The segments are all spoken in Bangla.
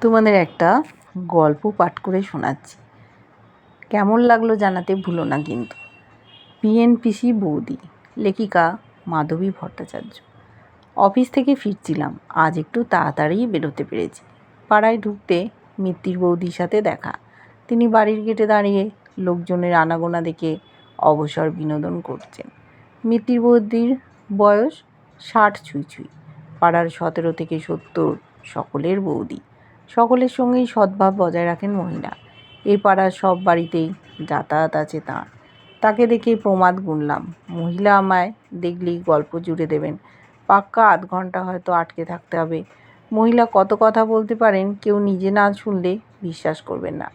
তোমাদের একটা গল্প পাঠ করে শোনাচ্ছি। কেমন লাগল জানাতে ভুলো না কিন্তু। পিএনপিসি বৌদি, লেখিকা মাধবী ভট্টাচার্য। অফিস থেকে ফিরছিলাম, আজ একটু তাড়াতাড়ি বেরোতে পেরেছি। পাড়ায় ঢুকতে মিত্তির বৌদির সাথে দেখা। তিনি বাড়ির গেটে দাঁড়িয়ে লোকজনের আনাগোনা দেখে অবসর বিনোদন করছেন। মিত্তির বৌদির বয়স ষাট ছুঁই ছুঁই, পাড়ার সতেরো থেকে সত্তর সকলের বৌদি। সকলের সঙ্গেই সদ্ভাব বজায় রাখেন মহিলা। এ পাড়ার সব বাড়িতেই যাতায়াত আছে তাঁর। তাকে দেখে প্রমাদ গুনলাম। মহিলা আমায় দেখলেই গল্প জুড়ে দেবেন। পাক্কা আধ ঘণ্টা হয়তো আটকে থাকতে হবে। মহিলা কত কথা বলতে পারেন, কেউ নিজে না শুনলে বিশ্বাস করবেন না।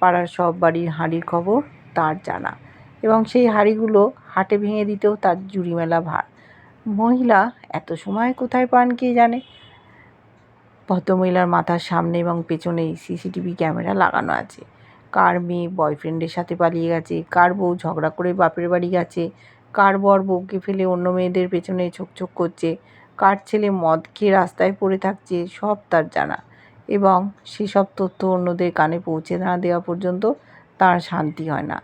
পাড়ার সব বাড়ির হাঁড়ির খবর তার জানা এবং সেই হাঁড়িগুলো হাটে ভেঙে দিতেও তার জুড়ি মেলা ভার। মহিলা এত সময় কোথায় পান কে জানে? ভদ্রমহিলার মাথার সামনে এবং পেছনে সিসিটিভি ক্যামেরা লাগানো আছে। কার মেয়ে বয়ফ্রেন্ডের সাথে পালিয়ে গেছে, কার বউ ঝগড়া করে বাপের বাড়ি গেছে, কার বর বউকে ফেলে অন্য মেয়েদের পেছনে ছোকছোক করছে, কার ছেলে মদ খেয়ে রাস্তায় পড়ে থাকছে, সব তার জানা। এবং সেসব তথ্য অন্যদের কানে পৌঁছে না দেওয়া পর্যন্ত তার শান্তি হয় না।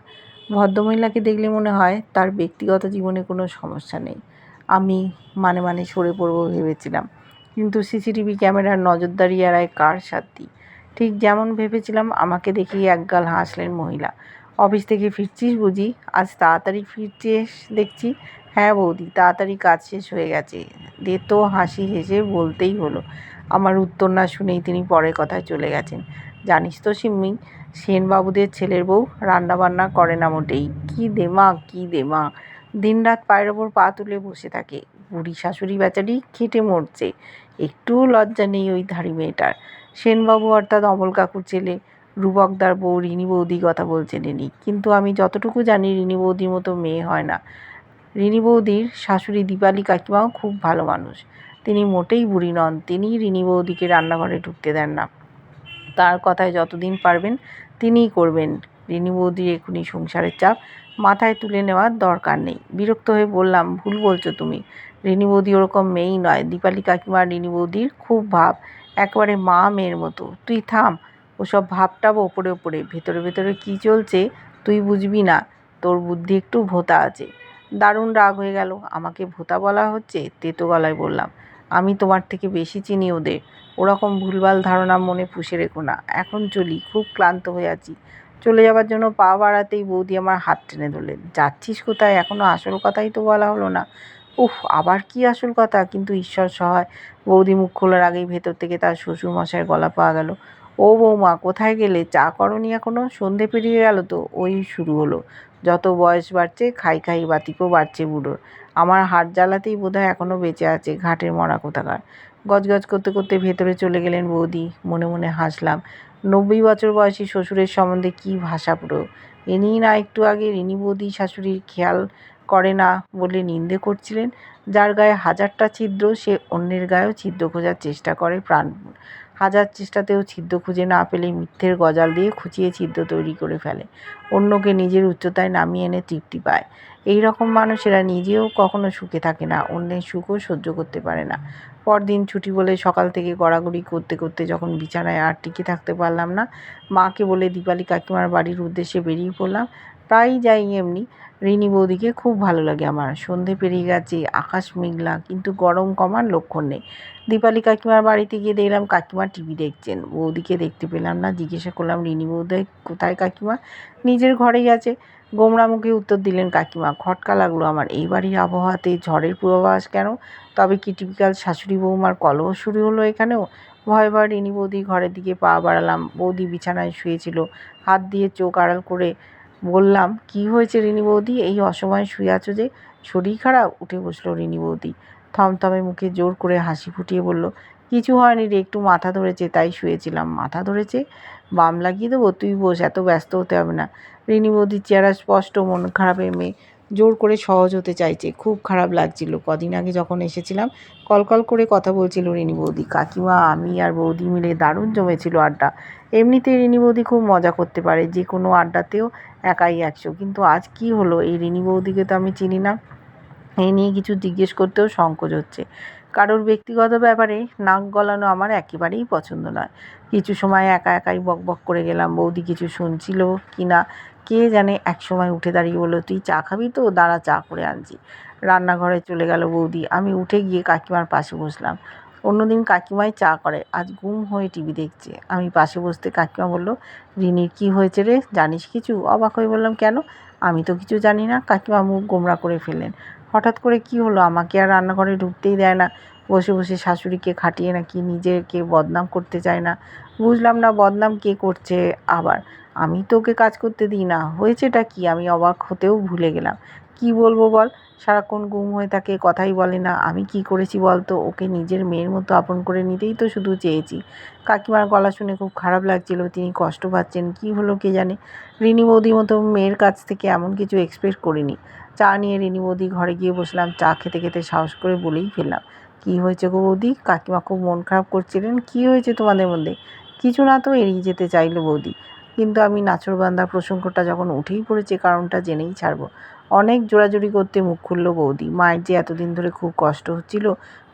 ভদ্রমহিলাকে দেখলে মনে হয় তার ব্যক্তিগত জীবনে কোনো সমস্যা নেই। আমি মানে মানে সরে পড়ব ভেবেছিলাম। কিন্তু সিসিটিভি ক্যামেরার নজরদারি এড়ায় কার সাধ্যি ঠিক যেমন ভেবেছিলাম আমাকে দেখেই একগাল হাসলেন মহিলা। অফিস থেকে ফিরছিস বুঝি? আজ তাড়াতাড়ি ফিরছিস দেখছি। হ্যাঁ বৌদি, তাড়াতাড়ি কাজ শেষ হয়ে গেছে। দে তো হাসি হেসে বলতেই হলো। আমার উত্তর না শুনেই তিনি পরের কথায় চলে গেছেন। জানিস তো সিম্মি সেনবাবুদের ছেলের বউ রান্নাবান্না করে না মোটেই। কী দেমা কী দেমা। দিনরাত পায়ের ওপর পা তুলে বসে থাকে। বুড়ি শাশুড়ি বেচারি খেটে মরছে। একটুও লজ্জা নেই ওই ধাড়ি মেয়েটার। সেনবাবু অর্থাৎ অমল কাকুর ছেলে, রূপকদার বউ রিনি বৌদি কথা বলছেন ইনি। কিন্তু আমি যতটুকু জানি রিনি বৌদির মতো মেয়ে হয় না। রিনি বৌদির শাশুড়ি দীপালি কাকিমাও খুব ভালো মানুষ। তিনি মোটেই বুড়ি নন। তিনি রিনি বৌদিকে রান্নাঘরে ঢুকতে দেন না। তার কথায় যতদিন পারবেন, তিনিই করবেন। রিনি বৌদির এখনই সংসারের চাপ মাথায় তুলে নেওয়ার দরকার নেই। বিরক্ত হয়ে বললাম, ভুল বলছো তুমি। রিনি বৌদি ওরকম মেয়েই নয়। দীপালি কাকিমা রিনি বৌদির খুব ভাব। একবারে মা মেয়ের মতো। তুই থাম। ওসব ভাবটাব ওপরে ওপরে। ভেতরে ভেতরে কী চলছে তুই বুঝবি না। তোর বুদ্ধি একটু ভোতা আছে। দারুণ রাগ হয়ে গেল। আমাকে ভোতা বলা হচ্ছে? তেতো গলায় বললাম, আমি তোমার থেকে বেশি চিনি ওদের। ওরকম ভুলভাল ধারণা মনে পুষে রেখো না। এখন চলি, খুব ক্লান্ত হয়ে আছি। চলে যাবার জন্য পা বাড়াতেই বৌদি আমার হাত টেনে ধরলেন। যাচ্ছিস কোথায়? এখনও আসল কথাই তো বলা হলো না। উফ, আবার কি আসল কথা? কিন্তু ঈশ্বর সহায়। বৌদি মুখ খোলার আগেই ভেতর থেকে তার শ্বশুরমশাইয়ের গলা পাওয়া গেল। ও বৌমা, কোথায় গেলে? চা করনি এখনও সন্ধে পেরিয়ে গেল তো, ওই শুরু হলো। যত বয়স বাড়ছে, খাই খাই বাতিকও বাড়ছে বুড়োর। আমার হাট জ্বালাতেই বোধহয় এখনও বেঁচে আছে ঘাটের মরা কোথাকার। গজগজ করতে করতে ভেতরে চলে গেলেন বৌদি। মনে মনে হাসলাম। নব্বই বছর বয়সী শ্বশুরের সম্বন্ধে কী ভাষা পুরো? এনিই না একটু আগে রিনি বৌদি শাশুড়ির খেয়াল করে না বলে নিন্দে করছিলেন, যার গায়ে হাজারটা ছিদ্র, সে অন্যের গায়েও ছিদ্র খোঁজার চেষ্টা করে প্রাণ। হাজার চেষ্টাতেও ছিদ্র খুঁজে না পেলে মিথ্যের গজাল দিয়ে খুঁচিয়ে ছিদ্র তৈরি করে ফেলে। অন্যকে নিজের উচ্চতায় নামিয়ে এনে তৃপ্তি পায়। এই রকম মানুষেরা নিজেও কখনো সুখে থাকে না, অন্যের সুখও সহ্য করতে পারে না। পরদিন ছুটি বলে সকাল থেকে গড়াগড়ি করতে করতে যখন বিছানায় আর টিকে থাকতে পারলাম না, মাকে বলে দীপালি কাকিমার বাড়ির উদ্দেশ্যে বেরিয়ে পড়লাম। প্রায়ই যাই এমনি। রিনি বৌদিকে খুব ভালো লাগে আমার। সন্ধে পেরিয়ে গেছে, আকাশ মেঘলা, কিন্তু গরম কমার লক্ষণ নেই। দীপালি কাকিমার বাড়িতে গিয়ে দেখলাম কাকিমা টিভি দেখছেন। বৌদিকে দেখতে পেলাম না, জিজ্ঞাসা করলাম, রিনি বৌদি, কোথায় কাকিমা? নিজের ঘরেই আছে। গোমরা মুখে উত্তর দিলেন কাকিমা খটকা লাগল আমার। এই বাড়ির আবহাওয়াতে ঝড়ের পূর্বাভাস কেন? তবে কি টিপিক্যাল শাশুড়ি বৌমার কলহ শুরু হলো এখানেও? ভয় ভয় রিনি বৌদি ঘরের দিকে পা বাড়ালাম। বৌদি বিছানায় শুয়েছিল। হাত দিয়ে চোখ আড়াল করে বললাম, কি হয়েছে রিনি বৌদি? এই অসময়ে শুয়ে আছো যে? শরীর খারাপ? উঠে বসল রিনি বৌদি। থমথমে মুখে জোর করে হাসি ফুটিয়ে বলল, কিছু হয়নি রে, একটু মাথা ধরেছে, তাই শুয়েছিলাম। মাথা ধরেছে? বাম লাগিয়ে দেবো? তুই বস, এত ব্যস্ত হতে হবে না। রিনি বৌদির চেহারা স্পষ্ট, মন খারাপের মেয়ে। জোর করে সহজ হতে চাইছে। খুব খারাপ লাগছিল। কদিন আগে যখন এসেছিলাম কলকল করে কথা বলছিল রিনি বৌদি কাকিমা, আমি আর বৌদি মিলে দারুণ জমেছিল আড্ডা। এমনিতেই রিনি বৌদি খুব মজা করতে পারে। যে কোনো আড্ডাতেও একাই একশো। কিন্তু আজ কি হলো? এই রিনি বৌদিকে তো আমি চিনি না। এই নিয়ে কিছু জিজ্ঞেস করতেও সংকোচ হচ্ছে। কারোর ব্যক্তিগত ব্যাপারে নাক গলানো আমার একেবারেই পছন্দ নয়। কিছু সময় একা একাই বকবক করে গেলাম। বৌদি কিছু শুনছিল কি না? কে জানে এক সময় উঠে দাঁড়িয়ে বলল, তুই চা খাবি তো? দাঁড়া, চা করে আনছি। রান্নাঘরে চলে গেল বৌদি। আমি উঠে গিয়ে কাকিমার পাশে বসলাম। অন্যদিন কাকিমাই চা করে। আজ গুম হয়ে টিভি দেখছে। আমি পাশে বসতে কাকিমা বলল, রিনির কী হয়েছে রে? জানিস কিছু? অবাক হয়ে বললাম, কেন? আমি তো কিছু জানি না। কাকিমা মুখ গোমরা করে ফেললেন। হঠাৎ করে কি হলো? আমাকে আর রান্নাঘরে ঢুকতেই দেয় না। বসে বসে শাশুড়িকে খাটিয়ে নাকি নিজেকে বদনাম করতে চায় না। বুঝলাম না বদনাম কে করছে আবার। আমি তো ওকে কাজ করতে দিই না। হয়েছেটা কি? আমি অবাক হতেও ভুলে গেলাম। কি বলব বল? সারাক্ষণ গুম হয়ে থাকে, কথাই বলে না। আমি কি করেছি বলতো? ওকে নিজের মেয়ের মতো আপন করে নিতেই তো শুধু চেয়েছি। কাকিমার গলা শুনে খুব খারাপ লাগছিল। তিনি কষ্ট পাচ্ছেন, কি হলো কে জানে? রিনি বৌদির মতো মেয়ের কাছ থেকে এমন কিছু এক্সপেক্ট করিনি। চা নিয়ে রিনি বৌদি ঘরে গিয়ে বসলাম। চা খেতে খেতে সাহস করে বলেই ফেললাম, কি হয়েছে গো বৌদি? কাকিমা খুব মন খারাপ করছিলেন। কি হয়েছে তোমাদের মধ্যে? কিছু না তো, এড়িয়ে যেতে চাইলো বৌদি। কিন্তু আমি নাচরবান্দার প্রসঙ্গটা যখন উঠেই পড়েছে, কারণটা জেনেই ছাড়বো। অনেক জোড়াজুড়ি করতে মুখ খুলল বৌদি। মায়ের যে এতদিন ধরে খুব কষ্ট হচ্ছিল,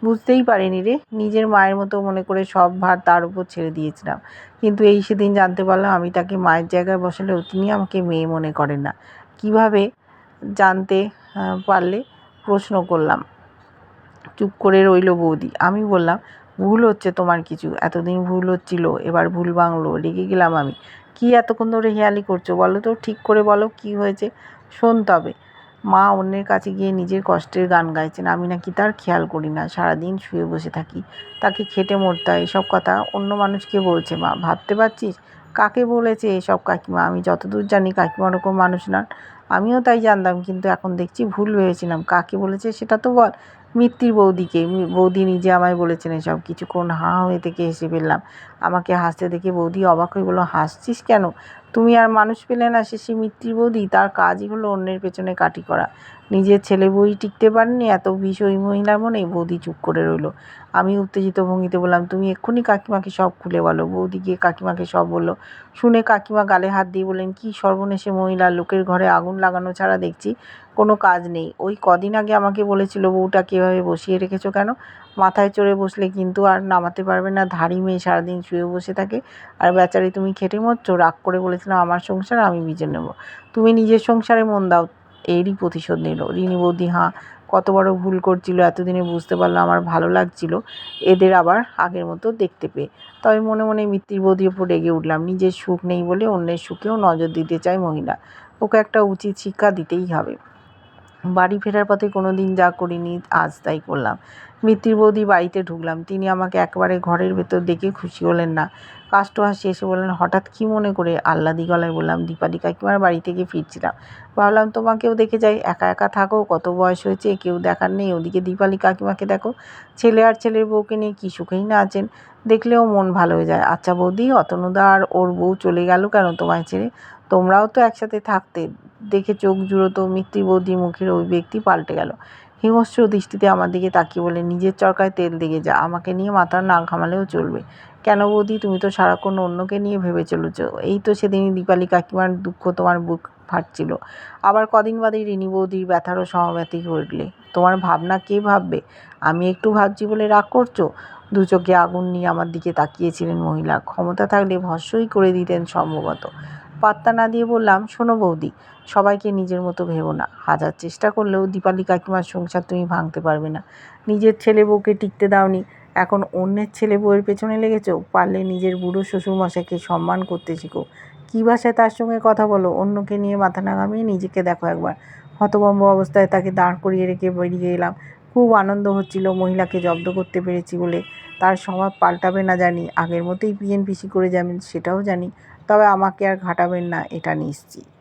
বুঝতেই পারিনি রে। নিজের মায়ের মতো মনে করে সব ভার তার উপর ছেড়ে দিয়েছিলাম। কিন্তু এই সেদিন জানতে পারলাম আমি তাকে মায়ের জায়গায় বসালেও তিনি আমাকে মেয়ে মনে করেন না। কীভাবে জানতে পারলে? প্রশ্ন করলাম। চুপ করে রইল বৌদি। আমি বললাম, ভুল হচ্ছে তোমার কিছু। এতদিন ভুল হচ্ছিল, এবার ভুল বাংলো রেগে গেলাম আমি। কি এতক্ষণ ধরে হেয়ালি করছ? বলো তো, ঠিক করে বলো কি হয়েছে? শোন তবে, মা অন্যের কাছে গিয়ে নিজের কষ্টের গান গাইছেন। আমি নাকি তার খেয়াল করি না, সারাদিন শুয়ে বসে থাকি। তাকে খেটে মরতে হয়, এসব কথা অন্য মানুষকে বলছে মা। ভাবতে পারছিস? কাকে বলেছে এসব কাকিমা? আমি যতদূর জানি কাকিমা ওরকম মানুষ নন। আমিও তাই জানতাম, কিন্তু এখন দেখছি ভুল ভেবেছিলাম। কাকে বলেছে সেটা তো বল। মিত্তির বৌদিকে, বৌদি নিজে আমায় বলেছেন এসব। কিছুক্ষণ হাঁ হয়ে থেকে হেসে ফেললাম। আমাকে হাসতে দেখে বৌদি অবাক হয়ে বলল, হাসছিস কেন? তুমি আর মানুষ পেলে না শেষে মিত্তির বৌদি, তার কাজই হলো অন্যের পেছনে কাটি করা। নিজের ছেলে বই টিকতে পারেনি, এত বিষ ওই মহিলার মনে বৌদি চুপ করে রইল। আমি উত্তেজিত ভঙ্গিতে বললাম, তুমি এক্ষুনি কাকিমাকে সব খুলে বলো। বৌদি গিয়ে কাকিমাকে সব বলল। শুনে কাকিমা গালে হাত দিয়ে বললেন, কি সর্বনেশে মহিলা, লোকের ঘরে আগুন লাগানো ছাড়া দেখছি কোনো কাজ নেই। ওই কদিন আগে আমাকে বলেছিল বউটা কীভাবে বসিয়ে রেখেছো কেন? মাথায় চড়ে বসলে কিন্তু আর নামাতে পারবে না। ধাড়ি মেয়ে সারাদিন শুয়ে বসে থাকে। আর বেচারি তুমি খেটে মরছো, রাগ করে বলেছিলাম আমার সংসার আমি বিজে নেব। তুমি নিজের সংসারে মন দাও, এরই প্রতিশোধ নিল। রিনি বৌদি, হাঁ, কত বড় ভুল করছিল, এতদিনে বুঝতে পারল আমার ভালো লাগছিল। এদের আবার আগের মতো দেখতে পেয়ে। তবে মনে মনে মিত্তির বৌদির ওপর রেগে উঠলাম। নিজের সুখ নেই বলে অন্যের সুখেও নজর দিতে চায় মহিলা। ওকে একটা উচিত শিক্ষা দিতেই হবে। বাড়ি ফেরার পথে কোনো দিন যা করিনি, আজ তাই করলাম। মিত্তির বৌদি বাড়িতে ঢুকলাম। তিনি আমাকে একবারে ঘরের ভেতর দেখে খুশি হলেন না। কাষ্ট হাসি এসে বললেন, হঠাৎ কী মনে করে? আহ্লাদি গলায় বললাম, দীপালি কাকিমার বাড়ি থেকে ফিরছিলাম। ভাবলাম তোমাকেও দেখে যাই। একা একা থাকো, কত বয়স হয়েছে, কেউ দেখার নেই। ওদিকে দীপালি কাকিমাকে দেখো। ছেলে আর ছেলের বউকে নিয়ে কী সুখেই না আছেন। দেখলেও মন ভালো হয়ে যায়। আচ্ছা বৌদি, অতনুদা আর ওর বউ চলে গেল কেন তোমায় ছেড়ে? তোমরাও তো একসাথে থাকতে দেখে চোখ জুড়ো তো মিত্রি বৌদির মুখের ওই ব্যক্তি পাল্টে গেল। হিংস্র দৃষ্টিতে আমার দিকে তাকিয়ে বলে, নিজের চরকায় তেল দিকে যা, আমাকে নিয়ে মাথার না ঘামালেও চলবে। কেন বৌদি, তুমি তো সারাক্ষণ অন্যকে নিয়ে ভেবে চলেছ। এই তো সেদিনই দীপালি কাকিমার দুঃখ তোমার বুক ফাটছিল। আবার কদিন বাদেই রিনি বৌদির ব্যথারও সমাবেতি ঘটলে। তোমার ভাবনা কে ভাববে? আমি একটু ভাবছি বলে রাগ করছ? দু চোখে আগুন নিয়ে আমার দিকে তাকিয়েছিলেন মহিলা। ক্ষমতা থাকলে ভস্যই করে দিতেন সম্ভবত। পাত্তা না দিয়ে বললাম, শোনো বৌদি, সবাইকে নিজের মতো ভেবো না। হাজার চেষ্টা করলেও দীপালি কাকিমার সংসার তুমি ভাঙতে পারবে না। নিজের ছেলে বউকে টিকতে দাওনি। এখন অন্যের ছেলে বউয়ের পেছনে লেগেছো? পারলে নিজের বুড়ো শ্বশুরমশাইকে সম্মান করতে শিখো। কী ভাষায় তার সঙ্গে কথা বলো? অন্যকে নিয়ে মাথা নাগামিয়ে নিজেকে দেখো একবার। হতভম্ব অবস্থায় তাকে দাঁড় করিয়ে রেখে বেরিয়ে এলাম। খুব আনন্দ হচ্ছিল মহিলাকে জব্দ করতে পেরেছি বলে। তার স্বভাব পাল্টাবে না জানি। আগের মতোই পিএনপিসি করে যাবেন, সেটাও জানি। তবে আমাকে আর ঘাটাবেন না এটা নিশ্চিত।